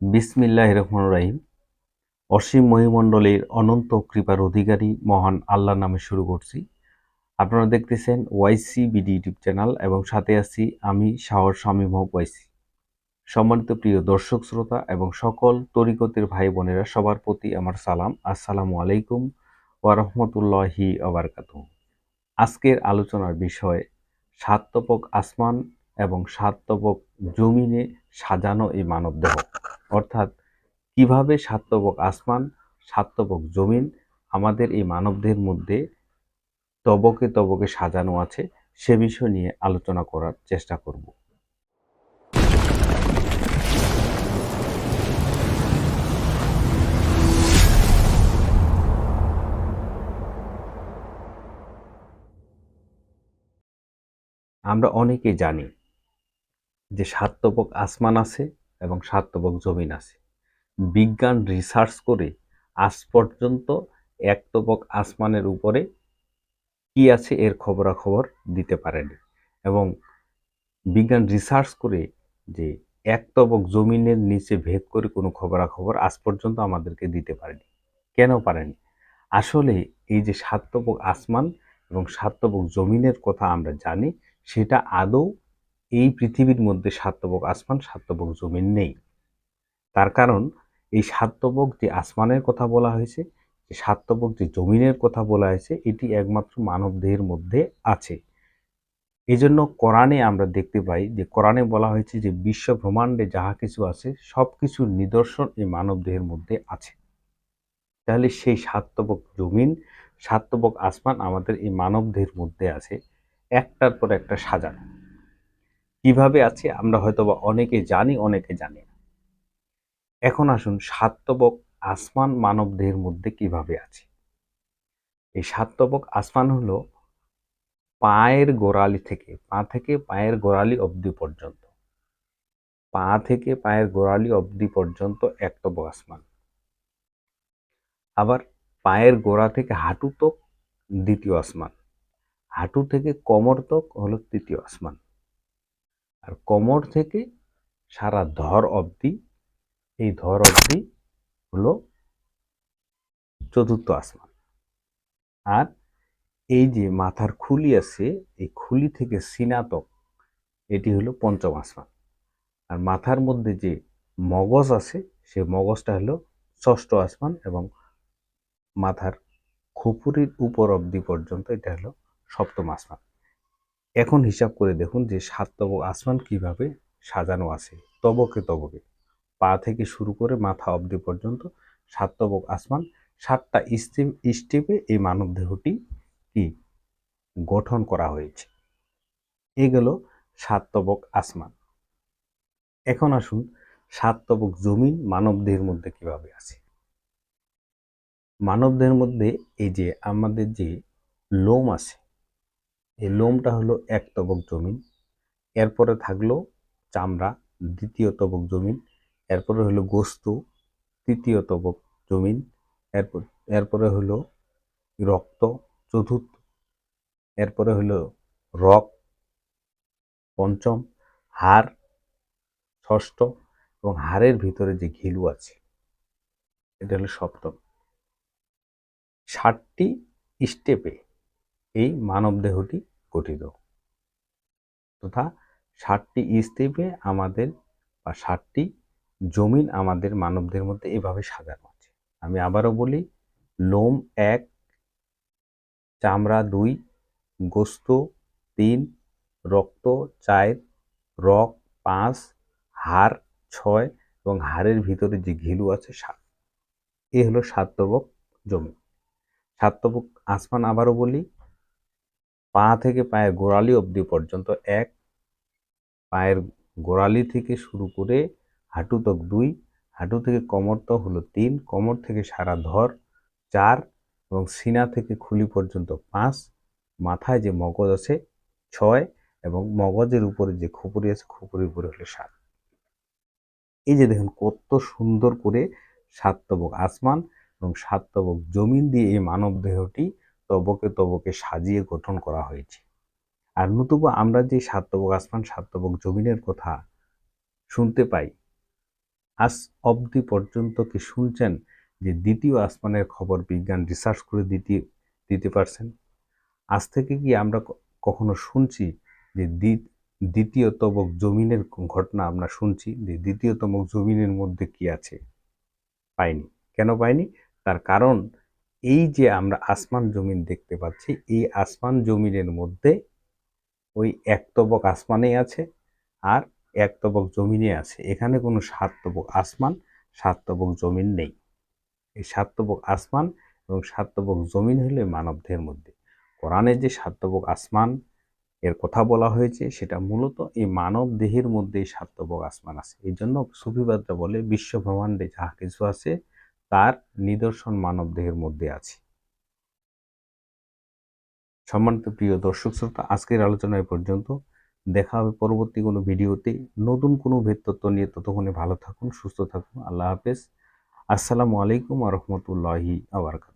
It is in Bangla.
বিসমিল্লাহ রহমান রাহিম। অসীম মহিমণ্ডলের অনন্ত কৃপার অধিকারী মহান আল্লাহ নামে শুরু করছি। আপনারা দেখতেছেন ওয়াইসি বিডি ইউটিউব চ্যানেল এবং সাথে আছি আমি শাহর স্বামী মহক ওয়াইসি। সম্মানিত প্রিয় দর্শক শ্রোতা এবং সকল তরিকতের ভাই বোনেরা, সবার প্রতি আমার সালাম। আসসালামু আলাইকুম ওয়ারহমতুল্লাহি আবরকাত আজকের আলোচনার বিষয় সাতপক আসমান এবং সাতপক জমিনে সাজানো এই মানবদেহ। অর্থাৎ কীভাবে সাতবক আসমান সাতবক জমিন আমাদের এই মানবদের মধ্যে তবকে তবকে সাজানো আছে, সে বিষয় নিয়ে আলোচনা করার চেষ্টা করব। আমরা অনেকে জানি যে সাতবক আসমান আছে এবং সাতবক জমিন আছে। বিজ্ঞান রিসার্চ করে আজ পর্যন্ত একতবক আসমানের উপরে কি আছে এর খবরাখবর দিতে পারেনি। এবং বিজ্ঞান রিসার্চ করে যে একতবক জমিনের নিচে ভেদ করে কোনো খবরাখবর আজ পর্যন্ত আমাদেরকে দিতে পারেনি। কেন পারেনি? আসলে এই যে সাতবক আসমান এবং সাতবক জমিনের কথা আমরা জানি, সেটা আদৌ এই পৃথিবীর মধ্যে সাতবক আসমান সাতবক জমিন নেই। তার কারণ, এই সাতবক যে আসমানের কথা বলা হয়েছে, যে সাতবক যে জমিনের কথা বলা হয়েছে, এটি একমাত্র মানব দেহের মধ্যে আছে। এই জন্য কোরআনে আমরা দেখতে পাই যে, কোরআনে বলা হয়েছে যে বিশ্ব ব্রহ্মাণ্ডে যাহা কিছু আছে সব কিছুর নিদর্শন এই মানব দেহের মধ্যে আছে। তাহলে সেই সাতবক জমিন সাতবক আসমান আমাদের এই মানব দেহের মধ্যে আছে, একটার পর একটা সাজানো। কীভাবে আছে আমরা হয়তোবা অনেকে জানি অনেকে জানি না। এখন আসুন সাতবক আসমান মানব দেহের মধ্যে কীভাবে আছে। এই সাতবক আসমান হলো পায়ের গোড়ালি থেকে, পা থেকে পায়ের গোড়ালি অবধি পর্যন্ত। পা থেকে পায়ের গোড়ালি অবধি পর্যন্ত একতবক আসমান। আবার পায়ের গোড়া থেকে হাঁটু তক দ্বিতীয় আসমান। হাঁটু থেকে কোমর তক হলো তৃতীয় আসমান। আর কোমর থেকে সারা ধর অবধি, এই ধর অবধি হলো চতুর্থ আসমান। আর এই যে মাথার খুলি আছে, এই খুলি থেকে সিনাতক, এটি হলো পঞ্চম আসমান। আর মাথার মধ্যে যে মগজ আছে, সে মগজটা হলো ষষ্ঠ আসমান এবং মাথার খুপুরির উপর অবধি পর্যন্ত এটা হলো সপ্তম আসমান। এখন হিসাব করে দেখুন যে সাত তবক আসমান কীভাবে সাজানো আছে, তবকে তবকে। পা থেকে শুরু করে মাথা অবধি পর্যন্ত সাত তবক আসমান, সাতটা স্টেপ স্টেপে এই মানব দেহটি কি? গঠন করা হয়েছে। এগুলো সাত তবক আসমান। এখন আসুন সাত তবক জমিন মানব দেহের মধ্যে কীভাবে আছে। মানব দেহের মধ্যে এই যে আমাদের যে লোম আছে এই লোমটা হলো এক তবক জমিন, এরপরে থাকল চামড়া, দ্বিতীয় তবক জমিন, এরপরে হলো গোস্ত, তৃতীয় তবক জমিন, এরপর, এরপরে হলো রক্ত, চতুর্থ, এরপরে হলো রক, পঞ্চম, হাড়, ষষ্ঠ এবং হাড়ের ভিতরে যে ঘিলু আছে, এটা হলো সপ্তম। ষাটটি স্টেপে এই মানব দেহটি গঠিত। তথা ষাটটি স্টেপে আমাদের বা ষাটটি জমিন আমাদের মানবদের মধ্যে এভাবে সাজানো আছে। আমি আবারও বলি, লোম এক, চামড়া দুই, গোস্ত তিন, রক্ত চার, রক পাঁচ, হাড় ছয় এবং হাড়ের ভিতরে যে ঘিলু আছে সাত। এ হলো সাতবক জমি। সাতবক আসমান আবারও বলি পা থেকে পায়ের গোড়ালি অবধি পর্যন্ত এক, পায়ের গোড়ালি থেকে শুরু করে হাঁটু তক দুই, হাঁটু থেকে কোমর তক হলো তিন, কোমর থেকে সারা ধর চার এবং সিনা থেকে খুলি পর্যন্ত পাঁচ, মাথায় যে মগজ আছে ছয় এবং মগজের উপরে যে খুপুরি আছে খুপুরির উপরে হলো সাত। এই যে দেখুন কত সুন্দর করে সাতবক আসমান এবং সাতবক জমিন দিয়ে এই মানব দেহটি তবকে তবকে সাজিয়ে গঠন করা হয়েছে। আর নতুবা আমরা যে সাতবক আসমান সাতবক জমিনের কথা শুনতে পাই, আজ অবধি পর্যন্ত কি শুনছেন যে দ্বিতীয় আসমানের খবর বিজ্ঞান রিসার্চ করে দিতে দিতে পারছেন? আজ থেকে কি আমরা কখনো শুনছি যে দ্বি- দ্বিতীয় তবক জমিনের ঘটনা আমরা শুনছি যে দ্বিতীয় তবক জমিনের মধ্যে কি আছে? পাইনি। কেন পাইনি? তার কারণ এই যে আমরা আসমান জমিন দেখতে পাচ্ছি, এই আসমান জমিনের মধ্যে ওই এক তবক আসমানে আছে আর এক তবক জমিনে আছে। এখানে কোনো সাত তবক আসমান, সাত তবক জমিন নেই। এই সাত তবক আসমান এবং সাত তবক জমিন হলে মানবদের মধ্যে। কোরআনে যে সাত তবক আসমান এর কথা বলা হয়েছে, সেটা মূলত এই মানব দেহের মধ্যে তবক আসমান আছে। এই জন্য সুফিবাদরা বলে বিশ্ব ব্রহ্মাণ্ডে যাহা কিছু আছে তার নিদর্শন মানব দেহের মধ্যে আছে। সম্মানিত প্রিয় দর্শক শ্রোতা, আজকের আলোচনায় পর্যন্ত। দেখা হবে পরবর্তী কোনো ভিডিওতে। নতুন কোনো ভেদ তত্ত্ব নিয়ে ততক্ষণে ভালো থাকুন, সুস্থ থাকুন। আল্লাহ হাফেজ। আসসালামু আলাইকুম আ রহমতুল্লাহি আবরকাত